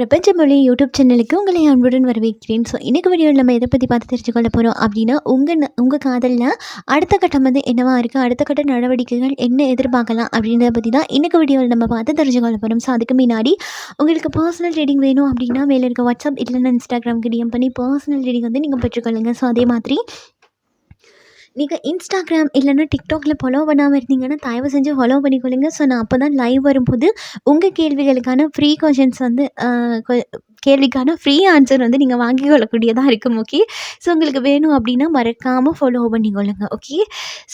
பிரபஞ்ச மொழி யூடியூப் சேனலுக்கு உங்களை அன்புடன் வரவேற்கிறேன். ஸோ இன்றைக்கு வீடியோவில் நம்ம எதை பற்றி பார்த்து தெரிஞ்சுக்கொள்ள போகிறோம் அப்படின்னா உங்கள் உங்கள் காதலில் அடுத்த கட்டம் வந்து என்னவா இருக்குது அடுத்த கட்ட நடவடிக்கைகள் என்ன எதிர்பார்க்கலாம் அப்படின்றத பற்றி தான் இன்றைக்கு வீடியோவில் நம்ம பார்த்து தெரிஞ்சுக்கொள்ள போகிறோம் ஸோ அதுக்கு முன்னாடி உங்களுக்கு பர்சனல் ரீடிங் வேணும் அப்படின்னா மேலே இருக்க வாட்ஸ்அப் இல்லைன்னா இன்ஸ்டாகிராம் டிஎம் பண்ணி பர்சனல் ரீடிங் வந்து நீங்கள் பெற்றுக்கொள்ளுங்கள் ஸோ அதே மாதிரி நீங்கள் இன்ஸ்டாகிராம் இல்லைன்னா டிக்டாக்ல ஃபாலோ பண்ணாமல் இருந்தீங்கன்னா தயவு செஞ்சு ஃபாலோ பண்ணிக்கொள்ளுங்க. ஸோ நான் அப்போ தான் லைவ் வரும்போது உங்கள் கேள்விகளுக்கான ஃப்ரீ கொஷின்ஸ் வந்து கொ- கேள்விக்கான ஃப்ரீ ஆன்சர் வந்து நீங்கள் வாங்கி கொள்ளக்கூடியதாக இருக்கும் ஓகே ஸோ உங்களுக்கு வேணும் அப்படின்னா மறக்காமல் ஃபாலோ பண்ணிக்கொள்ளுங்க ஓகே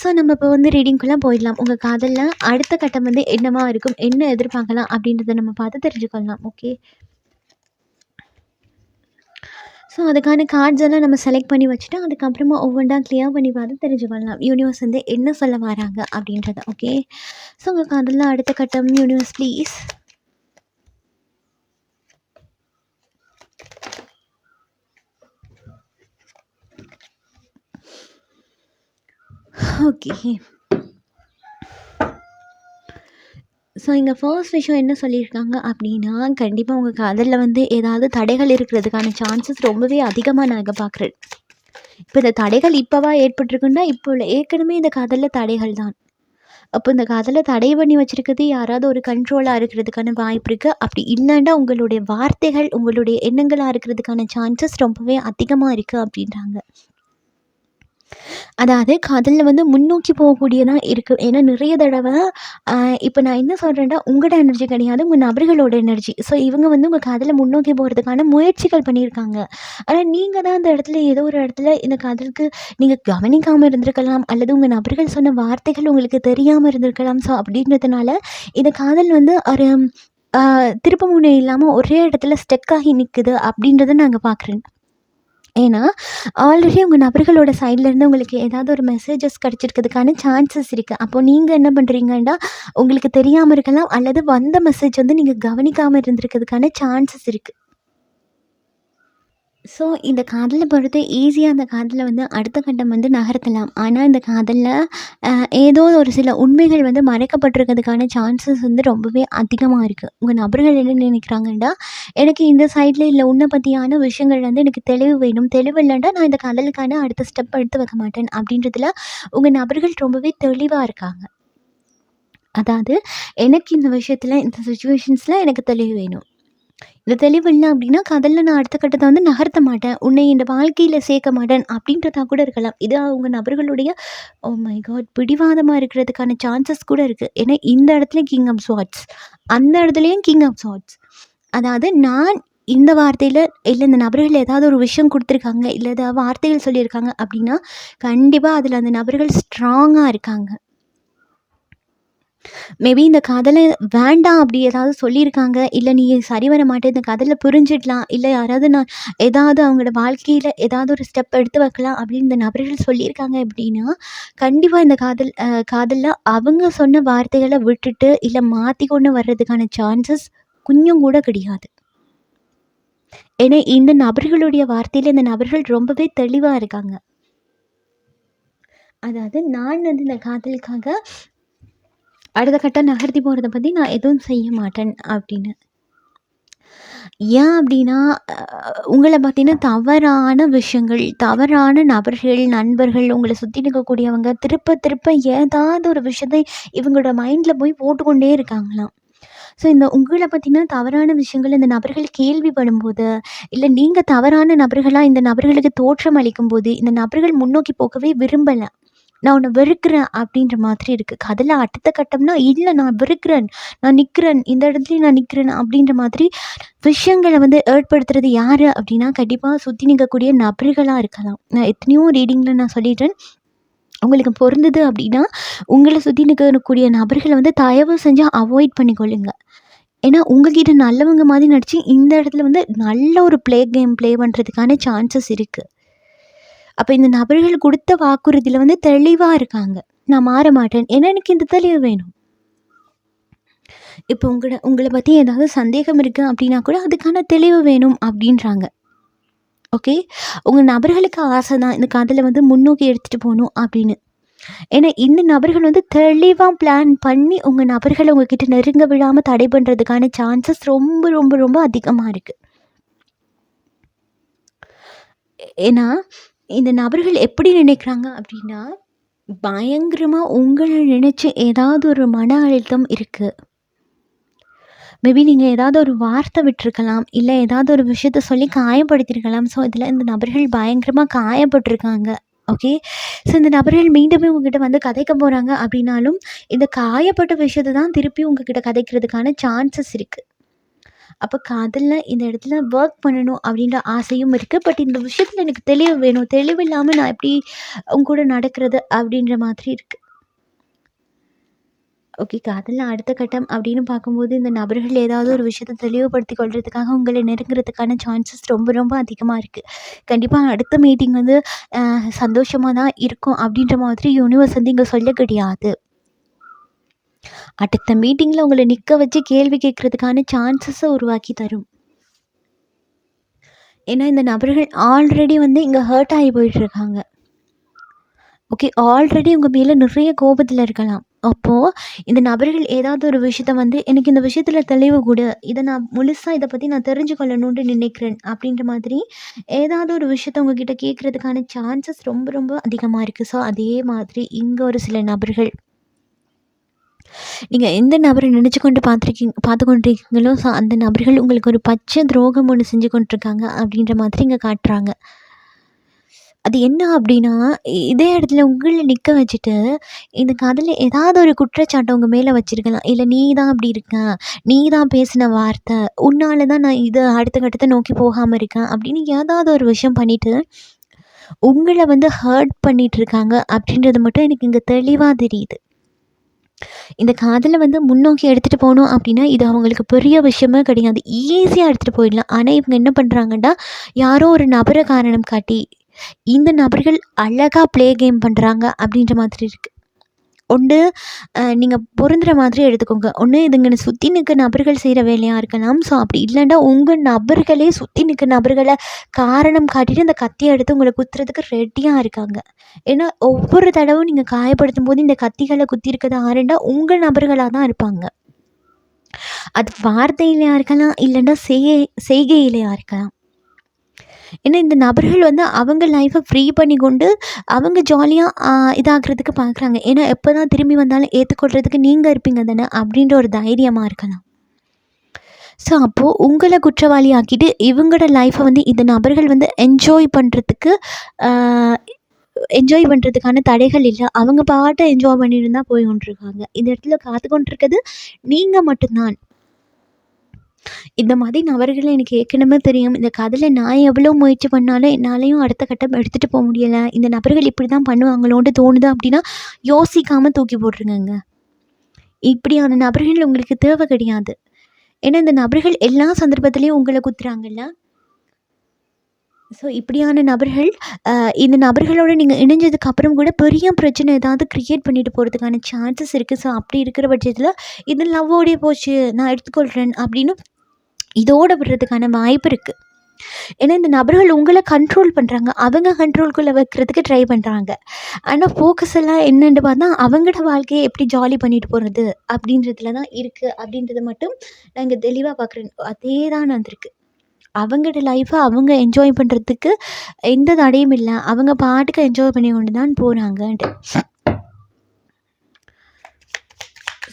ஸோ நம்ம இப்போ வந்து ரீடிங்குள்ளே போயிடலாம். உங்கள் காதலில் அடுத்த கட்டம் வந்து என்னவாக இருக்கும்? என்ன எதிர்பார்க்கலாம்? அப்படின்றத நம்ம பார்த்து தெரிஞ்சுக்கொள்ளலாம் ஓகே ஸோ அதுக்கான கார்ட்ஸ் எல்லாம் நம்ம செலக்ட் பண்ணி வச்சுட்டு அதுக்கப்புறமா ஒவ்வொன்றா கிளியர் பண்ணி பார்த்து தெரிஞ்சுக்கொள்ளலாம் யூனிவர்ஸ் வந்து என்ன சொல்ல வராங்க அப்படின்றத ஓகே ஸோ உங்களுக்கு காதலில் அடுத்த கட்டம் யூனிவர்ஸ் ப்ளீஸ் ஓகே ஸோ இங்கே ஃபர்ஸ்ட் விஷயம் என்ன சொல்லியிருக்காங்க அப்படின்னா கண்டிப்பாக உங்கள் காதலில் வந்து ஏதாவது தடைகள் இருக்கிறதுக்கான சான்சஸ் ரொம்பவே அதிகமாக நான் இங்கே பார்க்குறேன். இப்போ இந்த தடைகள் இப்போவா ஏற்பட்டிருக்குன்னா இப்போ இல்லை ஏற்கனவே இந்த காதலில் தடைகள் தான். அப்போ இந்த காதலில் தடை பண்ணி வச்சுருக்கிறது யாராவது ஒரு கண்ட்ரோலாக இருக்கிறதுக்கான வாய்ப்பு இருக்குது அப்படி இல்லைன்னா உங்களுடைய வார்த்தைகள் உங்களுடைய எண்ணங்களாக இருக்கிறதுக்கான சான்சஸ் ரொம்பவே அதிகமாக இருக்குது அப்படின்றாங்க. அதாவது காதலில் வந்து முன்னோக்கி போகக்கூடியதாக இருக்குது ஏன்னா நிறைய தடவை இப்போ நான் என்ன சொல்கிறேன்னா உங்களோட எனர்ஜி கிடையாது உங்கள் நபர்களோட எனர்ஜி ஸோ இவங்க வந்து உங்கள் காதலை முன்னோக்கி போகிறதுக்கான முயற்சிகள் பண்ணியிருக்காங்க. ஆனால் நீங்கள் தான் அந்த இடத்துல ஏதோ ஒரு இடத்துல இந்த காதலுக்கு நீங்கள் கவனிக்காமல் இருந்திருக்கலாம் அல்லது உங்கள் நபர்கள் சொன்ன வார்த்தைகள் உங்களுக்கு தெரியாமல் இருந்திருக்கலாம். ஸோ அப்படின்றதுனால இந்த காதல் வந்து ஒரு திருப்பமுனை முனை இல்லாமல் ஒரே இடத்துல ஸ்டெக் ஆகி நிற்குது அப்படின்றத நாங்கள் பார்க்குறேன் ஏன்னா ஆல்ரெடி உங்கள் நபர்களோட சைட்லேருந்து உங்களுக்கு ஏதாவது ஒரு மெசேஜஸ் கிடச்சிருக்கிறதுக்கான சான்சஸ் இருக்குது அப்போ நீங்கள் என்ன பண்ணுறீங்கன்னா உங்களுக்கு தெரியாமல் இருக்கலாம் அல்லது வந்த மெசேஜ் வந்து நீங்கள் கவனிக்காமல் இருந்திருக்கிறதுக்கான சான்சஸ் இருக்குது ஸோ இந்த காதலை பொறுத்து ஈஸியாக அந்த காதலை வந்து அடுத்த கட்டம் வந்து நகர்த்தலாம். ஆனால் இந்த காதலில் ஏதோ ஒரு சில உண்மைகள் வந்து மறைக்கப்பட்டிருக்கிறதுக்கான சான்சஸ் வந்து ரொம்பவே அதிகமாக இருக்குது உங்கள் நபர்கள் என்ன நினைக்கிறாங்கன்னா எனக்கு இந்த சைடில் இல்லை உன்னை பற்றியான விஷயங்கள் வந்து எனக்கு தெளிவு வேணும். தெளிவு இல்லைன்னா நான் இந்த காதலுக்கான அடுத்த ஸ்டெப் எடுத்து வைக்க மாட்டேன் அப்படின்றதுல உங்கள் நபர்கள் ரொம்பவே தெளிவாக இருக்காங்க. அதாவது எனக்கு இந்த விஷயத்தில் இந்த சுச்சுவேஷன்ஸில் எனக்கு தெளிவு வேணும். இந்த தெளிவு இல்லை அப்படின்னா காதலில் நான் அடுத்த கட்டத்தை வந்து நகர்த்த மாட்டேன். உன்னை இந்த வாழ்க்கையில் சேர்க்க மாட்டேன். அப்படின்றதா கூட இருக்கலாம். இது அவங்க நபர்களுடைய oh ஓ மை காட் பிடிவாதமாக இருக்கிறதுக்கான சான்சஸ் கூட இருக்குது ஏன்னா இந்த இடத்துல கிங் ஆஃப் ஸ்வாட்ஸ் அந்த இடத்துலையும் கிங் ஆஃப் ஸ்வாட்ஸ் அதாவது நான் இந்த வார்த்தையில் இல்லை இந்த நபர்கள் ஏதாவது ஒரு விஷயம் கொடுத்துருக்காங்க இல்லை ஏதாவது வார்த்தைகள் சொல்லியிருக்காங்க அப்படின்னா கண்டிப்பாக அதில் அந்த நபர்கள் ஸ்ட்ராங்காக இருக்காங்க. மேபி இந்த காதலை வேண்டாம் அப்படி ஏதாவது சொல்லியிருக்காங்க. இல்லை நீ சரி வர மாட்டே இந்த காதலை புரிஞ்சிடலாம். இல்லை யாராவது நான் ஏதாவது அவங்களோட வாழ்க்கையில் ஏதாவது ஒரு ஸ்டெப் எடுத்து வைக்கலாம் அப்படின்னு இந்த நபர்கள் சொல்லியிருக்காங்க அப்படின்னா கண்டிப்பாக இந்த காதல் காதலில் அவங்க சொன்ன வார்த்தைகளை விட்டுட்டு இல்லை மாற்றி கொண்டு வர்றதுக்கான சான்சஸ் கொஞ்சம் கூட கிடையாது. ஏன்னா இந்த நபர்களுடைய வார்த்தையில் இந்த நபர்கள் ரொம்பவே தெளிவாக இருக்காங்க. அதாவது நான் வந்து இந்த காதலுக்காக அடுத்த கட்டம் நகர்த்தி போகிறத பற்றி நான் எதுவும் செய்ய மாட்டேன் அப்படின்னு. ஏன் அப்படின்னா உங்களை பார்த்தீங்கன்னா தவறான விஷயங்கள் தவறான நபர்கள் நண்பர்கள் உங்களை சுற்றி இருக்கக்கூடியவங்க திருப்ப திருப்ப ஏதாவது ஒரு விஷயத்தை இவங்களோட மைண்டில் போய் போட்டுக்கொண்டே இருக்காங்களாம். ஸோ இந்த உங்களை பார்த்தீங்கன்னா தவறான விஷயங்கள் இந்த நபர்கள் கேள்விப்படும்போது இல்லை நீங்கள் தவறான நபர்களாக இந்த நபர்களுக்கு தோற்றம் அளிக்கும்போது இந்த நபர்கள் முன்னோக்கி போகவே விரும்பலை. நான் உன்னை வெறுக்கிறேன் அப்படின்ற மாதிரி இருக்குது அதில் அடுத்த கட்டம்னா இல்லை நான் வெறுக்கிறேன். நான் நிற்கிறேன் இந்த இடத்துலையும் நான் நிற்கிறேன் அப்படின்ற மாதிரி விஷயங்களை வந்து ஏற்படுத்துறது யார் அப்படின்னா கண்டிப்பாக சுற்றி நிற்கக்கூடிய நபர்களாக இருக்கலாம். நான் எத்தனையோ ரீடிங்கில் நான் சொல்லிடுறேன் உங்களுக்கு பொருந்தது அப்படின்னா உங்களை சுற்றி நிற்கக்கூடிய நபர்களை வந்து தயவு செஞ்சு அவாய்ட் பண்ணிக்கொள்ளுங்க. ஏன்னா உங்ககிட்ட நல்லவங்க மாதிரி நடித்து இந்த இடத்துல வந்து நல்ல ஒரு ப்ளே கேம் ப்ளே பண்ணுறதுக்கான சான்சஸ் இருக்குது அப்போ இந்த நபர்கள் கொடுத்த வாக்குறுதியில் வந்து தெளிவாக இருக்காங்க. நான் மாற மாட்டேன். ஏன்னா எனக்கு இந்த தெளிவு வேணும். இப்போ உங்களை உங்களை பற்றி ஏதாவது சந்தேகம் இருக்குது அப்படின்னா கூட அதுக்கான தெளிவு வேணும் அப்படின்றாங்க. ஓகே? உங்கள் நபர்களுக்கு ஆசை தான் இந்த கதையில் வந்து முன்னோக்கி எடுத்துகிட்டு போகணும் அப்படின்னு. ஏன்னா இந்த நபர்கள் வந்து தெளிவாக பிளான் பண்ணி உங்கள் நபர்களை உங்ககிட்ட நெருங்க விழாமல் தடை பண்ணுறதுக்கான சான்சஸ் ரொம்ப, ரொம்ப, ரொம்ப அதிகமாக இருக்குது ஏன்னா, இந்த நபர்கள் எப்படி நினைக்கிறாங்க அப்படின்னா, பயங்கரமாக உங்களை நினச்சி ஏதாவது ஒரு மன அழுத்தம் இருக்குது மேபி நீங்கள் ஏதாவது ஒரு வார்த்தை விட்டுருக்கலாம். இல்லை ஏதாவது ஒரு விஷயத்த சொல்லி காயப்படுத்தியிருக்கலாம். ஸோ, இதில் இந்த நபர்கள் பயங்கரமாக காயப்பட்டிருக்காங்க ஓகே. ஸோ, இந்த நபர்கள் மீண்டுமே உங்ககிட்ட வந்து கதைக்க போகிறாங்க அப்படின்னாலும், இந்த காயப்பட்ட விஷயத்தை தான் திருப்பி உங்ககிட்ட கதைக்கிறதுக்கான சான்சஸ் இருக்குது அப்போ காதலில் இந்த இடத்துல ஒர்க் பண்ணணும் அப்படின்ற ஆசையும் இருக்குது பட் இந்த விஷயத்தில் எனக்கு தெளிவு வேணும். தெளிவு இல்லாமல் நான் எப்படி உங்க கூட நடக்கிறது அப்படின்ற மாதிரி இருக்குது ஓகே. காதலில் அடுத்த கட்டம் அப்படின்னு பார்க்கும்போது, இந்த நபர்கள் ஏதாவது ஒரு விஷயத்தை தெளிவுபடுத்தி கொள்றதுக்காக உங்களை நெருங்குறதுக்கான சான்சஸ் ரொம்ப, ரொம்ப அதிகமாக இருக்குது கண்டிப்பாக அடுத்த மீட்டிங் வந்து சந்தோஷமாக தான் இருக்கும் அப்படின்ற மாதிரி யூனிவர்ஸ் வந்து இங்கே சொல்ல கிடையாது. அடுத்த மீட்டிங்கில் உங்களை நிற்க வச்சு கேள்வி கேட்கறதுக்கான சான்சஸை உருவாக்கி தரும். ஏன்னா, இந்த நபர்கள் ஆல்ரெடி வந்து இங்கே ஹர்ட் ஆகி போயிட்டுருக்காங்க. ஓகே. ஆல்ரெடி உங்கள் மேலே நிறைய கோபத்தில் இருக்கலாம். அப்போது இந்த நபர்கள் ஏதாவது ஒரு விஷயத்த வந்து, "எனக்கு இந்த விஷயத்தில் தெளிவு கூட இதை நான் முழுசாக இதை பற்றி நான் தெரிஞ்சு கொள்ளணும்னு நினைக்கிறேன்." அப்படின்ற மாதிரி ஏதாவது ஒரு விஷயத்த உங்ககிட்ட கேட்கறதுக்கான சான்சஸ் ரொம்ப, ரொம்ப அதிகமாக இருக்குது ஸோ, அதே மாதிரி இங்கே ஒரு சில நபர்கள் நீங்கள் எந்த நபரை நினச்சி கொண்டு பார்த்துருக்கீங்க பார்த்து கொண்டிருக்கீங்களோ, ஸோ அந்த நபர்கள் உங்களுக்கு ஒரு பச்சை துரோகம் ஒன்று செஞ்சு கொண்டிருக்காங்க அப்படின்ற மாதிரி இங்கே காட்டுறாங்க. அது என்ன அப்படின்னா, இதே இடத்துல உங்களை நிற்க வச்சுட்டு, இந்த கதையில் ஏதாவது ஒரு குற்றச்சாட்டை உங்கள் மேலே வச்சுருக்கலாம் இல்லை நீ தான் அப்படி இருக்க. நீ தான் பேசின வார்த்தை. உன்னால தான் நான் இதை அடுத்த கட்டத்தை நோக்கி போகாமல் இருக்கேன். அப்படின்னு ஏதாவது ஒரு விஷயம் பண்ணிவிட்டு உங்களை வந்து ஹர்ட் பண்ணிகிட்ருக்காங்க அப்படின்றது மட்டும் எனக்கு இங்கே தெளிவாக தெரியுது. இந்த காதலை வந்து முன்னோக்கி எடுத்துகிட்டு போகணும் அப்படின்னா, இது அவங்களுக்கு பெரிய விஷயமே கிடையாது. ஈஸியாக எடுத்துகிட்டு போயிடலாம். ஆனால் இவங்க என்ன பண்ணுறாங்கன்னா யாரோ ஒரு நபரை காரணம் காட்டி, இந்த நபர்கள் அழகாக ப்ளே கேம் பண்ணுறாங்க அப்படின்ற மாதிரி இருக்குது ஒன்று நீங்கள் பொருந்துகிற மாதிரி எடுத்துக்கோங்க. ஒன்று இதுங்கன்னு சுற்றி நிற்க நபர்கள் செய்கிற வேலையாக இருக்கலாம். ஸோ, அப்படி இல்லைன்னா உங்கள் நபர்களே சுற்றி நிற்க நபர்களை காரணம் காட்டிட்டு அந்த கத்தியை எடுத்து உங்களை குத்துறதுக்கு ரெடியாக இருக்காங்க. ஏன்னா, ஒவ்வொரு தடவும் நீங்கள் காயப்படுத்தும் போது இந்த கத்திகளை குத்தியிருக்கிறது ஆரண்டா உங்கள் நபர்களாக தான் இருப்பாங்க. அது வார்த்தையிலையாக இருக்கலாம். இல்லைன்னா செய் செய்கையிலையாக இருக்கலாம். ஏன்னா, இந்த நபர்கள் வந்து அவங்க லைஃப்பை ஃப்ரீ பண்ணி கொண்டு, அவங்க ஜாலியாக இதாகிறதுக்கு பார்க்குறாங்க. ஏன்னா, எப்போ தான் திரும்பி வந்தாலும் ஏற்றுக்கொள்கிறதுக்கு நீங்கள் இருப்பீங்க தானே அப்படின்ற ஒரு தைரியமாக இருக்கலாம். ஸோ, அப்போது உங்களை குற்றவாளி ஆக்கிட்டு, இவங்களோட லைஃப்பை வந்து இந்த நபர்கள் வந்து என்ஜாய் பண்ணுறதுக்கு என்ஜாய் பண்ணுறதுக்கான தடைகள் இல்லை அவங்க பாட்டை என்ஜாய் பண்ணிட்டு தான் போய் கொண்டிருக்காங்க. இந்த இடத்துல காத்து கொண்டிருக்கிறது மட்டும்தான் இந்த மாதிரி நபர்கள் எனக்கு ஏற்கனவே தெரியும். இந்த கதையில் நான் எவ்வளோ முயற்சி பண்ணாலும் என்னாலையும் அடுத்த கட்டம் எடுத்துகிட்டு போக முடியலை இந்த நபர்கள் இப்படிதான் பண்ணுவாங்களோன்ட்டு தோணுது அப்படின்னா, யோசிக்காமல் தூக்கி போட்டுருங்கங்க. இப்படியான நபர்கள் உங்களுக்கு தேவை கிடையாது. ஏன்னா, இந்த நபர்கள் எல்லா சந்தர்ப்பத்துலேயும் உங்களை குத்துறாங்கல்ல. ஸோ, இப்படியான நபர்கள் இந்த நபர்களோட நீங்கள் இணைஞ்சதுக்கு அப்புறம் கூட பெரிய பிரச்சனை ஏதாவது கிரியேட் பண்ணிட்டு போகிறதுக்கான சான்சஸ் இருக்குது ஸோ, அப்படி இருக்கிற பட்சத்தில் இது லவ்வோடயே போச்சு. நான் எடுத்துக்கொள்கிறேன் அப்படின்னு இதோட விடுறதுக்கான வாய்ப்பு இருக்குது ஏன்னா, இந்த நபர்கள் உங்களை கண்ட்ரோல் பண்ணுறாங்க அவங்க கண்ட்ரோல்குள்ளே வைக்கிறதுக்கு ட்ரை பண்ணுறாங்க ஆனால் ஃபோக்கஸ் எல்லாம் என்னென்று பார்த்தா, அவங்களோட வாழ்க்கையை எப்படி ஜாலி பண்ணிட்டு போகிறது அப்படின்றதுல தான் இருக்குது அப்படின்றத மட்டும் நான் தெளிவாக பார்க்குறோம் பார்க்குறேன். அதே தான் வந்திருக்கு. அவங்களோட லைஃப்பை அவங்க என்ஜாய் பண்ணுறதுக்கு எந்த தடையும் இல்லை. அவங்க பாட்டுக்கு என்ஜாய் பண்ணி கொண்டு தான் போகிறாங்கன்ட்டு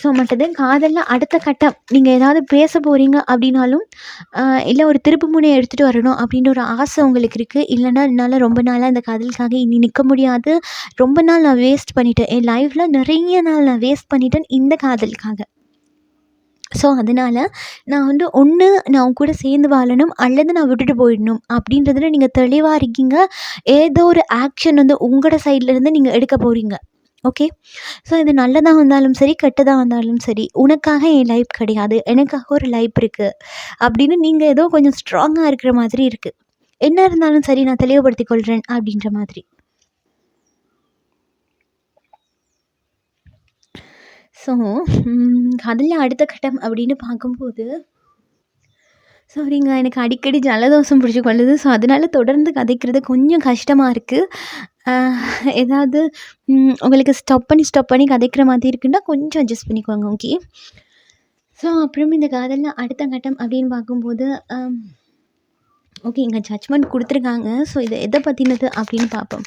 ஸோ, மற்றது காதலில் அடுத்த கட்டம் நீங்கள் ஏதாவது பேச போகிறீங்க அப்படின்னாலும், இல்லை ஒரு திருப்பு முனையை எடுத்துகிட்டு வரணும் அப்படின்ற ஒரு ஆசை உங்களுக்கு இருக்குது இல்லைன்னா என்னால் ரொம்ப நாளாக இந்த காதலுக்காக இனி நிற்க முடியாது. ரொம்ப நாள் நான் வேஸ்ட் பண்ணிட்டேன். என் லைஃப்பில் நிறைய நாள் நான் வேஸ்ட் பண்ணிட்டேன் இந்த காதலுக்காக. ஸோ, அதனால் நான் வந்து ஒன்று நான் அவங்க கூட சேர்ந்து வாழணும். அல்லது நான் விட்டுட்டு போயிடணும் அப்படின்றதுல நீங்கள் தெளிவாக இருக்கீங்க. ஏதோ ஒரு ஆக்ஷன் வந்து உங்களோட சைட்லேருந்து இருந்து எடுக்க போகிறீங்க ஓகே. ஸோ, இது நல்லதாக வந்தாலும் சரி, கெட்டதாக வந்தாலும் சரி, உனக்காக என் லைஃப் கிடையாது. எனக்காக ஒரு லைஃப் இருக்குது அப்படின்னு நீங்கள் ஏதோ கொஞ்சம் ஸ்ட்ராங்காக இருக்கிற மாதிரி இருக்குது என்ன இருந்தாலும் சரி நான் தெளிவுபடுத்திக் கொள்கிறேன் அப்படின்ற மாதிரி. ஸோ, அதில் அடுத்த கட்டம் அப்படின்னு பார்க்கும்போது சாரிங்க. எனக்கு அடிக்கடி ஜலதோஷம் பிடிச்சி கொள்ளுது. ஸோ, அதனால தொடர்ந்து கதைக்கிறது கொஞ்சம் கஷ்டமாக இருக்குது ஏதாவது உங்களுக்கு ஸ்டாப் பண்ணி, ஸ்டாப் பண்ணி கதைக்கிற மாதிரி இருக்குன்னா, கொஞ்சம் அட்ஜஸ்ட் பண்ணிக்கோங்க. ஓகே. ஸோ, அப்புறம் இந்த காதலில் அடுத்த கட்டம் அப்படின்னு பார்க்கும்போது, ஓகே இங்கே ஜட்ஜ்மெண்ட் கொடுத்துருக்காங்க ஸோ, இது எதை பற்றினது அப்படின்னு பார்ப்போம்.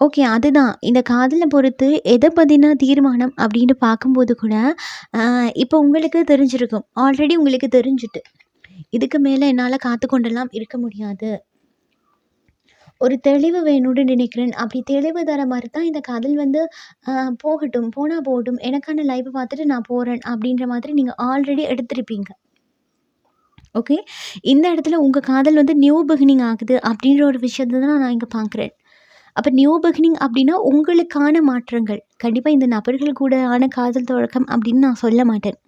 ஓகே. அதுதான். இந்த காதலை பொறுத்து எதை பற்றினா தீர்மானம் அப்படின்னு பார்க்கும்போது கூட, இப்போ உங்களுக்கு தெரிஞ்சிருக்கும். ஆல்ரெடி உங்களுக்கு தெரிஞ்சுட்டு. இதுக்கு மேலே என்னால் காத்து கொண்டெல்லாம் இருக்க முடியாது. ஒரு தெளிவு வேணும்னு நினைக்கிறேன். அப்படி தெளிவு தர மாதிரி தான் இந்த காதல் வந்து போகட்டும், போனால் போகட்டும். எனக்கான லைஃப்பை பார்த்துட்டு நான் போகிறேன் அப்படின்ற மாதிரி நீங்கள் ஆல்ரெடி எடுத்திருப்பீங்க. ஓகே. இந்த இடத்துல உங்கள் காதல் வந்து நியூ பிகினிங் ஆகுது அப்படின்ற ஒரு விஷயத்த தான் நான் இங்கே பார்க்குறேன். அப்ப நியூ பிகினிங் அப்படின்னா உங்களுக்கான மாற்றங்கள். கண்டிப்பா இந்த நபர்கள் கூட ஆன காதல் தொடக்கம் அப்படின்னு நான் சொல்ல மாட்டேன்.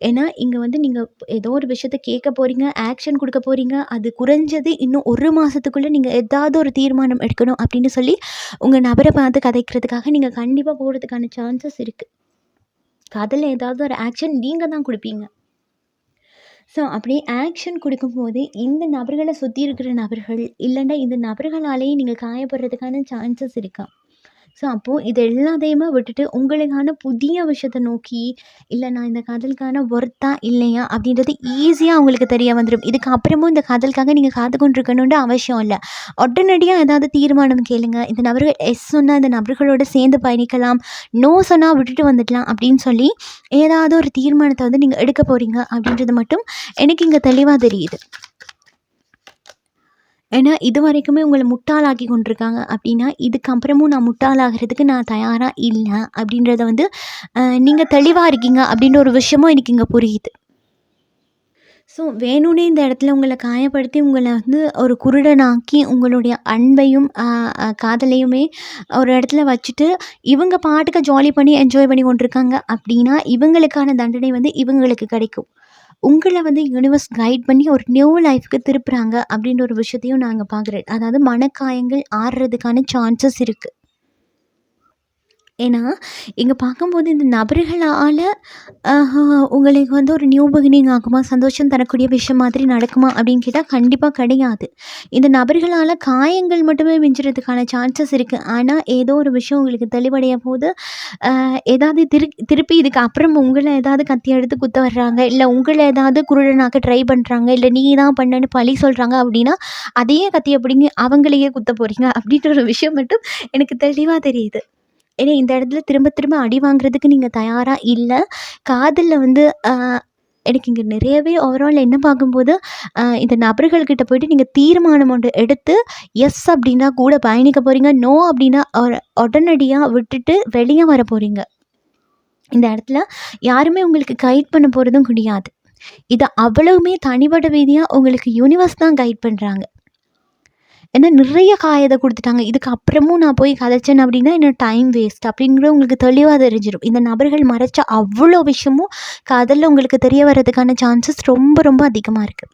ஏன்னா, இங்க வந்து நீங்க ஏதோ ஒரு விஷயத்த கேட்க போறீங்க, ஆக்ஷன் கொடுக்க போறீங்க. அது குறைஞ்சது இன்னும் ஒரு மாசத்துக்குள்ள நீங்க ஏதாவது ஒரு தீர்மானம் எடுக்கணும் அப்படின்னு சொல்லி, உங்க நபரை பார்த்து கதைக்கிறதுக்காக நீங்க கண்டிப்பா போறதுக்கான சான்சஸ் இருக்கு. காதலில் ஏதாவது ஒரு ஆக்ஷன் நீங்க தான் கொடுப்பீங்க ஸோ, அப்படி ஆக்ஷன் கொடுக்கும்போது இந்த நபர்களை சுற்றி இருக்கிற நபர்கள், இல்லைன்னா இந்த நபர்களாலேயே நீங்கள் காயப்படுறதுக்கான சான்சஸ் இருக்கா? ஸோ, அப்போது இது எல்லாத்தையுமே விட்டுட்டு உங்களுக்கான புதிய விஷயத்த நோக்கி, இல்லை நான் இந்த காதலுக்கான ஒர்த்தா இல்லையா அப்படின்றது ஈஸியாக உங்களுக்கு தெரிய வந்துடும் இதுக்கப்புறமும் இந்த காதலுக்காக நீங்கள் காத்து கொண்டிருக்கணுன்ற அவசியம் இல்லை உடனடியாக ஏதாவது தீர்மானம் கேளுங்க. இந்த நபர்கள் எஸ் சொன்னால் இந்த நபர்களோட சேர்ந்து பயணிக்கலாம். நோ சொன்னால் விட்டுட்டு வந்துடலாம் அப்படின்னு சொல்லி, ஏதாவது ஒரு தீர்மானத்தை வந்து நீங்கள் எடுக்க போகிறீங்க அப்படின்றது மட்டும் எனக்கு இங்கே தெளிவாக தெரியுது. ஏன்னா, இதுவரைக்குமே உங்களை முட்டாளாக்கி கொண்டிருக்காங்க அப்படின்னா, இதுக்கப்புறமும் நான் முட்டாளாகிறதுக்கு நான் தயாராக இல்லை அப்படின்றத வந்து நீங்கள் தெளிவாக இருக்கீங்க அப்படின்ற ஒரு விஷயமும் எனக்கு இங்கே புரியுது. ஸோ, வேணும்னே இந்த இடத்துல உங்களை காயப்படுத்தி, உங்களை வந்து ஒரு குருடனாக்கி, உங்களுடைய அன்பையும் காதலையுமே ஒரு இடத்துல வச்சுட்டு, இவங்க பாட்டுக்கு ஜாலி பண்ணி, என்ஜாய் பண்ணி கொண்டிருக்காங்க அப்படின்னா, இவங்களுக்கான தண்டனை வந்து இவங்களுக்கு கிடைக்கும். உங்களை வந்து யூனிவர்ஸ் கைட் பண்ணி ஒரு நியூ லைஃப்க்கு திருப்புறாங்க அப்படின்ற ஒரு விஷயத்தையும் நாங்கள் பார்க்குறோம் பார்க்குறேன். அதாவது மனக்காயங்கள் ஆறுறதுக்கான சான்சஸ் இருக்குது ஏன்னா, இங்கே பார்க்கும்போது இந்த நபர்களால் உங்களுக்கு வந்து ஒரு நியூ பிகினிங் ஆகுமா? சந்தோஷம் தரக்கூடிய விஷயம் மாதிரி நடக்குமா? அப்படின்னு கேட்டால் கண்டிப்பாக கிடையாது. இந்த நபர்களால் காயங்கள் மட்டுமே மிஞ்சுறதுக்கான சான்சஸ் இருக்குது ஆனால் ஏதோ ஒரு விஷயம் உங்களுக்கு தெளிவடைய போது, ஏதாவது திரு திருப்பி இதுக்கு அப்புறம் உங்களை ஏதாவது கத்தி எடுத்து குத்த வர்றாங்க, இல்லை உங்களை ஏதாவது குருடனாக்க ட்ரை பண்ணுறாங்க இல்லை நீ தான் பண்ணன்னு பழி சொல்கிறாங்க அப்படின்னா, அதையே கத்தியை பிடுங்கி அவங்களையே குத்த போகிறீங்க அப்படின்ற ஒரு விஷயம் மட்டும் எனக்கு தெளிவாக தெரியுது. ஏன்னா, இந்த இடத்துல திரும்ப திரும்ப அடி வாங்குறதுக்கு நீங்கள் தயாராக இல்லை. காதலில் வந்து எனக்கு இங்கே நிறையவே ஓவரால் என்ன பார்க்கும்போது, இந்த நபர்கள்கிட்ட போய்ட்டு போயிட்டு தீர்மானம் ஒன்று எடுத்து, எஸ் அப்படின்னா கூட பயணிக்க போகிறீங்க நோ அப்படின்னா உடனடியாக விட்டுட்டு வெளியே வர போகிறீங்க இந்த இடத்துல யாருமே உங்களுக்கு கைட் பண்ண போகிறதும் கிடையாது. இதை அவ்வளவுமே தனிப்பட்ட ரீதியாக உங்களுக்கு யூனிவர்ஸ் தான் கைட் பண்ணுறாங்க ஏன்னா, நிறைய காயதை கொடுத்துட்டாங்க. இதுக்கு அப்புறமும் நான் போய் கதைச்சேன் அப்படின்னா, என்னோட டைம் வேஸ்ட் அப்படிங்கிறது உங்களுக்கு தெளிவாக தெரிஞ்சிடும் இந்த நபர்கள் மறைச்ச அவ்வளோ விஷயமும் கதையில் உங்களுக்கு தெரிய வர்றதுக்கான சான்சஸ் ரொம்ப ரொம்ப அதிகமாக இருக்குது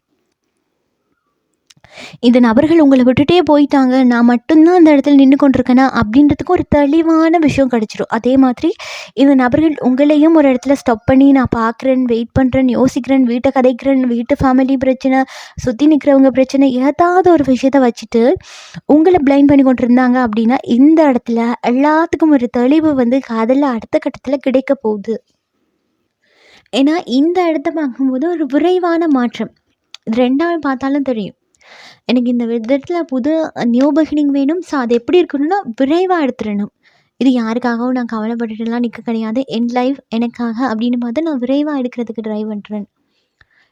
இந்த நபர்கள் உங்களை விட்டுட்டே போயிட்டாங்க. நான் மட்டும்தான் அந்த இந்த இடத்துல நின்று கொண்டிருக்கேனா அப்படின்றதுக்கு ஒரு தெளிவான விஷயம் கிடச்சிரும் அதே மாதிரி இந்த நபர்கள் உங்களையும் ஒரு இடத்துல ஸ்டப் பண்ணி நான் பார்க்குறேன், வெயிட் பண்ணுறேன் யோசிக்கிறேன், வீட்டை கதைக்கிறேன், வீட்டு ஃபேமிலி பிரச்சனை, சுற்றி நிற்கிறவங்க பிரச்சனை, ஏதாவது ஒரு விஷயத்த வச்சுட்டு உங்களை பிளைண்ட் பண்ணி கொண்டிருந்தாங்க அப்படின்னா, இந்த இடத்துல எல்லாத்துக்கும் ஒரு தெளிவு வந்து காதலில் அடுத்த கட்டத்தில் கிடைக்க போகுது. ஏன்னா, இந்த இடத்த பார்க்கும்போது ஒரு விரைவான மாற்றம். ரெண்டாவது பார்த்தாலும் தெரியும். எனக்கு இந்த விதத்தில் புது நியூ பிகினிங் வேணும். ஸோ, அது எப்படி இருக்கணும்னா, விரைவாக எடுத்துடணும் இது யாருக்காகவும் நான் கவலைப்பட்டுட்டுலாம் நிற்க கிடையாது. என் லைஃப் எனக்காக அப்படின்னு பார்த்து நான் விரைவாக எடுக்கிறதுக்கு ட்ரை பண்ணுறேன்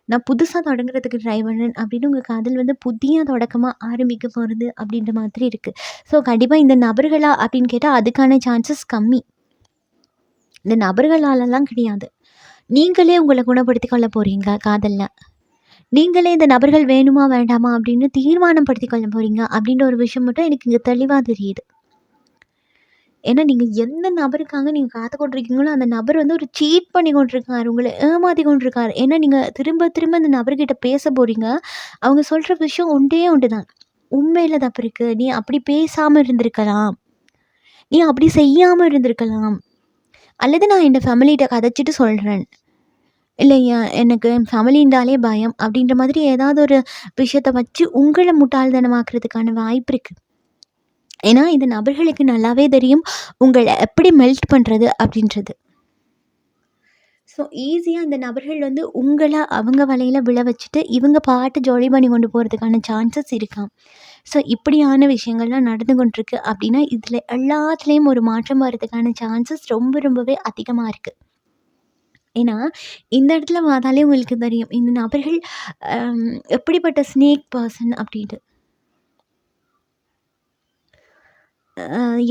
நான் புதுசாக தொடங்குறதுக்கு ட்ரை பண்ணுறேன் அப்படின்னு உங்கள் காதல் வந்து புதிய தொடக்கமாக ஆரம்பிக்க போகிறது அப்படின்ற மாதிரி இருக்குது ஸோ, கண்டிப்பாக இந்த நபர்களா அப்படின்னு கேட்டால் அதுக்கான சான்சஸ் கம்மி. இந்த நபர்களாலலாம் கிடையாது. நீங்களே உங்களை குணப்படுத்திக் கொள்ள போகிறீங்க காதலில் நீங்களே இந்த நபர்கள் வேணுமா? வேண்டாமா? அப்படின்னு தீர்மானப்படுத்தி கொள்ள போகிறீங்க அப்படின்ற ஒரு விஷயம் மட்டும் எனக்கு இங்கே தெளிவாக தெரியுது. ஏன்னா, நீங்கள் எந்த நபருக்காக நீங்கள் காத்து கொண்டிருக்கீங்களோ, அந்த நபர் வந்து ஒரு சீட் பண்ணி கொண்டிருக்காரு. உங்களை ஏமாத்தி கொண்டிருக்காரு. ஏன்னா, நீங்கள் திரும்ப திரும்ப அந்த நபர்கிட்ட பேச போகிறீங்க அவங்க சொல்கிற விஷயம் ஒன்றே ஒன்று தான். "உண்மையில தப்பு இருக்குது நீ அப்படி பேசாமல் இருந்திருக்கலாம். நீ அப்படி செய்யாமல் இருந்திருக்கலாம். அல்லது நான் என் ஃபேமிலிகிட்ட கதைச்சிட்டு சொல்கிறேன் இல்லை எ- எனக்கு என் ஃபேமிலின்றாலே பயம். அப்படின்ற மாதிரி ஏதாவது ஒரு விஷயத்த வச்சு உங்களை முட்டாள்தனமாக்குறதுக்கான வாய்ப்பு இருக்குது ஏன்னா இது நபர்களுக்கு நல்லாவே தெரியும் உங்களை எப்படி மெல்ட் பண்ணுறது அப்படின்றது. ஸோ ஈஸியாக அந்த நபர்கள் வந்து உங்களை அவங்க வலையில் விழ வச்சுட்டு இவங்க பாட்டு ஜாலி பண்ணி கொண்டு போகிறதுக்கான சான்சஸ் இருக்காம் ஸோ இப்படியான விஷயங்கள்லாம் நடந்து கொண்டிருக்கு அப்படின்னா இதில் எல்லாத்துலேயும் ஒரு மாற்றம் வர்றதுக்கான சான்சஸ் ரொம்ப ரொம்பவே அதிகமாக இருக்குது ஏன்னா இந்த இடத்துல பார்த்தாலே உங்களுக்கு தெரியும். இந்த நபர்கள் எப்படிப்பட்ட ஸ்னேக் பர்சன் அப்படின்ட்டு.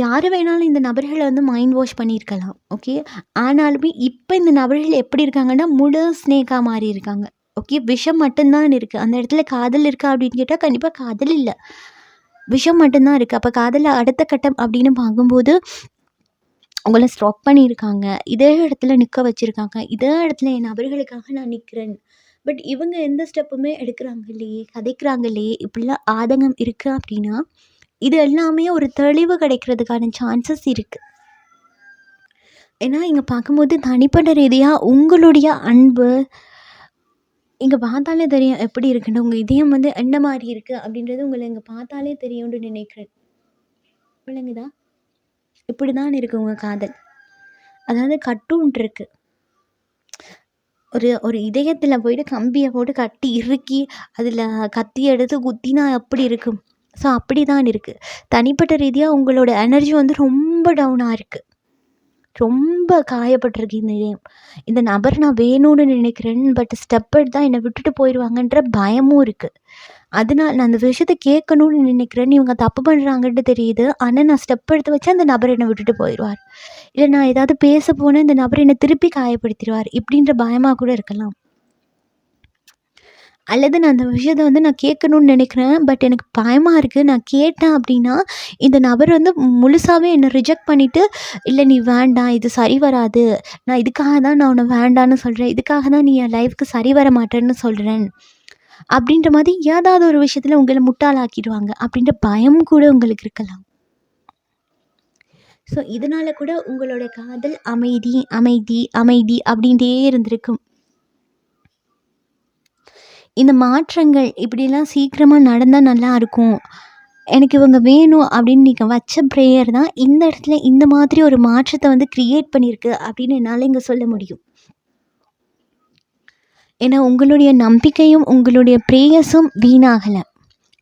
யார் வேணாலும் இந்த நபர்களை வந்து மைண்ட் வாஷ் பண்ணியிருக்கலாம் ஓகே ஆனாலுமே இப்போ இந்த நபர்கள் எப்படி இருக்காங்கன்னா முழு ஸ்னேக்காக மாறி இருக்காங்க ஓகே விஷம் மட்டும்தான் இருக்குது அந்த இடத்துல காதல் இருக்கா அப்படின்னு கேட்டால் கண்டிப்பாக காதல் இல்லை. விஷம் மட்டும்தான் இருக்குது அப்போ காதலில் அடுத்த கட்டம் அப்படின்னு பார்க்கும்போது உங்களை ஸ்டாப் பண்ணியிருக்காங்க. இதே இடத்துல நிற்க வச்சுருக்காங்க. இதே இடத்துல என் நபர்களுக்காக நான் நிற்கிறேன் பட் இவங்க எந்த ஸ்டெப்புமே எடுக்கிறாங்க இல்லையே கதைக்கிறாங்க இல்லையே இப்படிலாம் ஆதங்கம் இருக்குது அப்படின்னா இது எல்லாமே ஒரு தெளிவு கிடைக்கிறதுக்கான சான்சஸ் இருக்குது ஏன்னா இங்கே பார்க்கும்போது தனிப்பட்ட ரீதியாக உங்களுடைய அன்பு இங்கே பார்த்தாலே தெரியும் எப்படி இருக்குன்னு. உங்கள் இதயம் வந்து என்ன மாதிரி இருக்குது அப்படின்றது உங்களை இங்கே பார்த்தாலே தெரியும்னு நினைக்கிறேன். விளங்குதா? இப்படி தான் இருக்குது உங்கள் காதல். அதாவது கட்டுன்ட்டு இருக்கு. ஒரு ஒரு இதயத்தில் போயிட்டு கம்பியை போட்டு கட்டி இறுக்கி அதில் கத்தி எடுத்து குத்தினா எப்படி இருக்கும்? ஸோ அப்படி தான் இருக்குது தனிப்பட்ட ரீதியாக உங்களோட எனர்ஜி வந்து ரொம்ப டவுனாக இருக்குது ரொம்ப காயப்பட்டிருக்கு இந்த இதயம். இந்த நபர் நான் வேணும்னு நினைக்கிறேன் பட் ஸ்டெப் எடுத்தால் என்னை விட்டுட்டு போயிடுவாங்கன்ற பயமும் இருக்குது அதனால் நான் அந்த விஷயத்த கேட்கணும்னு நினைக்கிறேன். இவங்க தப்பு பண்ணுறாங்கன்ட்டு தெரியுது. ஆனால் நான் ஸ்டெப் எடுத்து வச்சு அந்த நபர் என்னை விட்டுட்டு போயிடுவார். இல்லை நான் ஏதாவது பேச போனால் இந்த நபர் என்னை திருப்பி காயப்படுத்திடுவார் இப்படின்ற பயமாக கூட இருக்கலாம். அல்லது நான் அந்த விஷயத்த வந்து நான் கேட்கணும்னு நினைக்கிறேன். பட் எனக்கு பயமாக இருக்குது நான் கேட்டேன் அப்படின்னா இந்த நபர் வந்து முழுசாகவே என்னை ரிஜெக்ட் பண்ணிவிட்டு இல்லை நீ வேண்டாம். இது சரி வராது. நான் இதுக்காக தான் நான் உன்னை வேண்டான்னு சொல்கிறேன் இதுக்காக தான் நீ என் லைஃப்க்கு சரி வர மாட்டேன்னு சொல்கிறேன் அப்படின்ற மாதிரி ஏதாவது ஒரு விஷயத்தில் உங்களை முட்டாளாக்கிடுவாங்க அப்படின்ற பயம் கூட உங்களுக்கு இருக்கலாம். ஸோ இதனால் கூட உங்களோட காதல் அமைதி அமைதி அமைதி அப்படின்ட்டே இருந்திருக்கும். இந்த மாற்றங்கள் இப்படிலாம் சீக்கிரமாக நடந்தால் நல்லா இருக்கும். எனக்கு இவங்க வேணும் அப்படின்னு நீங்கள் வச்ச ப்ரேயர் தான் இந்த இடத்துல இந்த மாதிரி ஒரு மாற்றத்தை வந்து க்ரியேட் பண்ணியிருக்கு அப்படின்னு என்னால் இங்கே சொல்ல முடியும். ஏன்னா உங்களுடைய நம்பிக்கையும் உங்களுடைய ப்ரேயர்ஸும் வீணாகலை.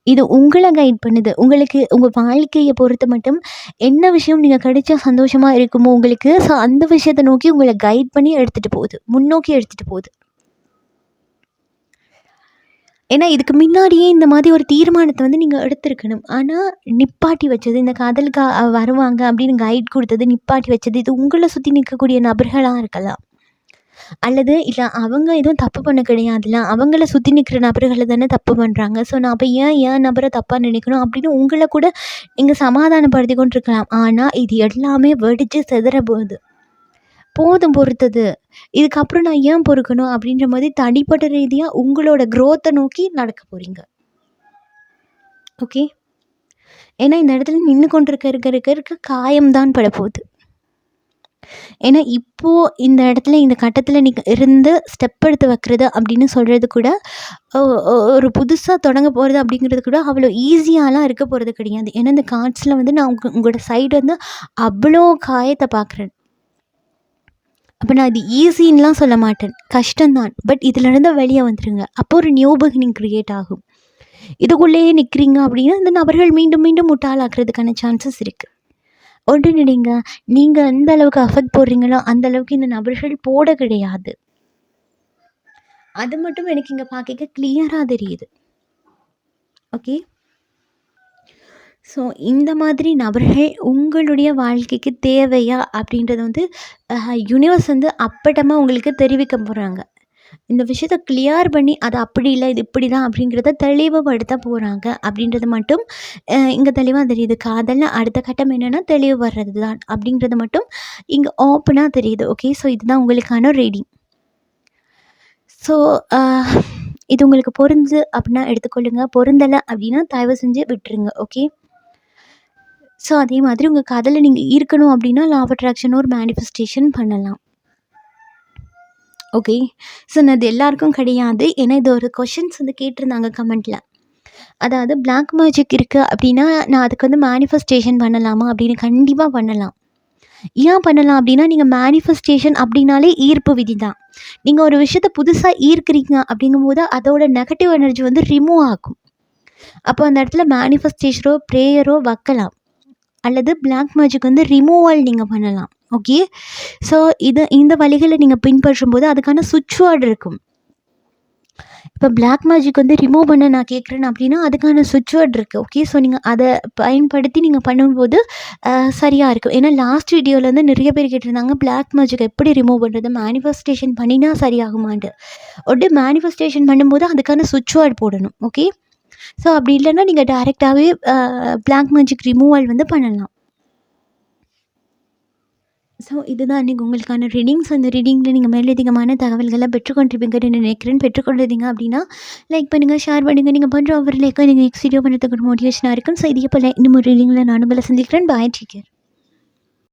இது உங்களை கைட் பண்ணுது. உங்களுக்கு உங்கள் வாழ்க்கையை பொறுத்த மட்டும் என்ன விஷயம் நீங்கள் கிடைச்சா சந்தோஷமாக இருக்குமோ உங்களுக்கு ஸோ அந்த விஷயத்தை நோக்கி உங்களை கைட் பண்ணி எடுத்துகிட்டு போகுது. முன்னோக்கி எடுத்துகிட்டு போகுது. ஏன்னா இதுக்கு முன்னாடியே இந்த மாதிரி ஒரு தீர்மானத்தை வந்து நீங்கள் எடுத்திருக்கணும். ஆனால் நிப்பாட்டி வச்சது இந்த காதலுக்கு வருவாங்க அப்படின்னு கைட் கொடுத்தது நிப்பாட்டி வச்சது இது உங்களை சுற்றி நிற்கக்கூடிய நபர்களாக இருக்கலாம். அல்லது இல்லை அவங்க எதுவும் தப்பு பண்ண கிடையாதுல்ல அவங்கள சுற்றி நிற்கிற நபர்களை தானே தப்பு பண்ணுறாங்க ஸோ நான் அப்போ ஏன் ஏன் நபரை தப்பாக நினைக்கணும் அப்படின்னு உங்களை கூட நீங்கள் சமாதானப்படுத்தி கொண்டு இருக்கலாம் ஆனால் இது எல்லாமே வெடித்து செதற போகுது. போதும் பொறுத்தது. இதுக்கப்புறம் நான் ஏன் பொறுக்கணும் அப்படின்ற மாதிரி தனிப்பட்ட ரீதியாக உங்களோட க்ரோத்தை நோக்கி நடக்க போகிறீங்க ஓகே ஏன்னா இந்த இடத்துல நின்று கொண்டு இருக்க இருக்க இருக்க இருக்க காயம்தான் பட போகுது ஏன்னா இப்போது இந்த இடத்துல இந்த கட்டத்தில் நீங்கள் இருந்து ஸ்டெப் எடுத்து வைக்கிறது அப்படின்னு சொல்கிறது கூட ஒரு புதுசாக தொடங்க போகிறது அப்படிங்கிறது கூட அவ்வளோ ஈஸியாலாம் இருக்க போகிறது கிடையாது. ஏன்னா இந்த கார்ட்ஸில் வந்து நான் உங்க உங்களோட சைடு வந்து அவ்வளோ காயத்தை பார்க்குறேன். அப்போ நான் இது ஈஸின்லாம் சொல்ல மாட்டேன். கஷ்டம்தான். பட் இதுலேருந்து வெளியே வந்துடுங்க அப்போ ஒரு நியூ பிகினிங் க்ரியேட் ஆகும். இதுக்குள்ளேயே நிற்கிறீங்க அப்படின்னா இந்த நபர்கள் மீண்டும் மீண்டும் முட்டாளாக்குறதுக்கான சான்சஸ் இருக்குது ஒன்று நீங்கள் எந்த அளவுக்கு அஃபெக்ட் போடுறீங்களோ அந்த அளவுக்கு இந்த நபர்கள் போட கிடையாது. அது மட்டும் எனக்கு இங்கே பார்க்க கிளியராக தெரியுது. ஓகே ஸோ இந்த மாதிரி நபர்கள் உங்களுடைய வாழ்க்கைக்கு தேவையா அப்படின்றத வந்து யூனிவர்ஸ் வந்து அப்பட்டமாக உங்களுக்கு தெரிவிக்க போகிறாங்க இந்த விஷயத்த கிளியர் பண்ணி அது அப்படி இல்லை இது இப்படி தான் அப்படிங்கிறத தெளிவுபடுத்த போகிறாங்க அப்படின்றது மட்டும் இங்கே தெளிவாக தெரியுது. காதலில் அடுத்த கட்டம் என்னென்னா தெளிவு வர்றது தான் அப்படிங்கிறது மட்டும் இங்கே ஓப்பனாக தெரியுது. ஓகே ஸோ இதுதான் உங்களுக்கான ரீடிங் ஸோ இது உங்களுக்கு பொருந்து அப்படின்னா எடுத்துக்கொள்ளுங்க. பொருந்தலை அப்படின்னா தயவு செஞ்சு விட்டுருங்க. ஓகே ஸோ அதே மாதிரி உங்கள் காதலில் நீங்கள் இருக்கணும் அப்படின்னா லா ஆஃப் அட்ராக்ஷன் ஒரு மேனிஃபெஸ்டேஷன் பண்ணலாம். ஓகே. ஸோ நான் எல்லாருக்கும் கிடையாது. ஏன்னா இது ஒரு கொஷின்ஸ் வந்து கேட்டிருந்தாங்க கமெண்ட்டில் அதாவது பிளாக் மேஜிக் இருக்குது அப்படின்னா நான் அதுக்கு வந்து மேனிஃபெஸ்டேஷன் பண்ணலாமா? அப்படின்னு கண்டிப்பாக பண்ணலாம். ஏன் பண்ணலாம் அப்படின்னா நீங்கள் மேனிஃபெஸ்டேஷன் அப்படின்னாலே ஈர்ப்பு விதி தான். நீங்கள் ஒரு விஷயத்த புதுசாக ஈர்க்கிறீங்க அப்படிங்கும்போது, அதோட நெகட்டிவ் எனர்ஜி வந்து ரிமூவ் ஆகும். அப்போ அந்த இடத்துல மேனிஃபெஸ்டேஷனோ, ப்ரேயரோ வைக்கலாம். அல்லது பிளாக் மேஜிக் வந்து ரிமூவல் நீங்கள் பண்ணலாம். ஓகே. ஸோ இது இந்த வழிகளில் நீங்கள் பின்பற்றும் போது அதுக்கான சுவிட்ச் வேர்ட் இருக்கும். இப்போ பிளாக் மேஜிக் வந்து ரிமூவ் பண்ண நான் கேட்குறேன் அப்படின்னா, அதுக்கான சுவிட்ச் வேர்ட் இருக்குது ஓகே. ஸோ நீங்கள் அதை பயன்படுத்தி நீங்கள் பண்ணும்போது சரியாக இருக்கும். ஏன்னா லாஸ்ட் வீடியோவில் வந்து நிறைய பேர் கேட்டிருந்தாங்க, பிளாக் மேஜிக் எப்படி ரிமூவ் பண்ணுறது மேனிஃபெஸ்டேஷன் பண்ணினா சரியாகுமான்ட்டு. ஒட்டு மேனிஃபெஸ்டேஷன் பண்ணும்போது அதுக்கான சுவிட்ச் வேர்ட் போடணும். ஓகே. ஸோ அப்படி இல்லைன்னா நீங்கள் டேரெக்டாகவே பிளாங்க் மேஜிக் ரிமூவல் வந்து பண்ணலாம். ஸோ இதுதான் இன்னைக்கு உங்களுக்கான ரீடிங்ஸ். அந்த ரீடிங்கில் நீங்கள் மேலதிகமான தகவல்களை பெற்றுக்கொண்டிருப்பீங்கன்னு நினைக்கிறேன். பெற்றுக்கொண்டீங்க அப்படின்னா, லைக் பண்ணுங்கள் ஷேர் பண்ணுங்கள் நீங்கள் பண்ணுற ஒவ்வொரு லைக்காக நீங்கள் நெக்ஸ்ட் வீடியோ பண்ணுறதுக்கு ஒரு மோட்டிவேஷனாக இருக்கும். ஸோ இதே போல் இன்னும் ஒரு ரீடிங்கில நான் உங்களை சந்திக்கிறேன். பாய். டீக்கர்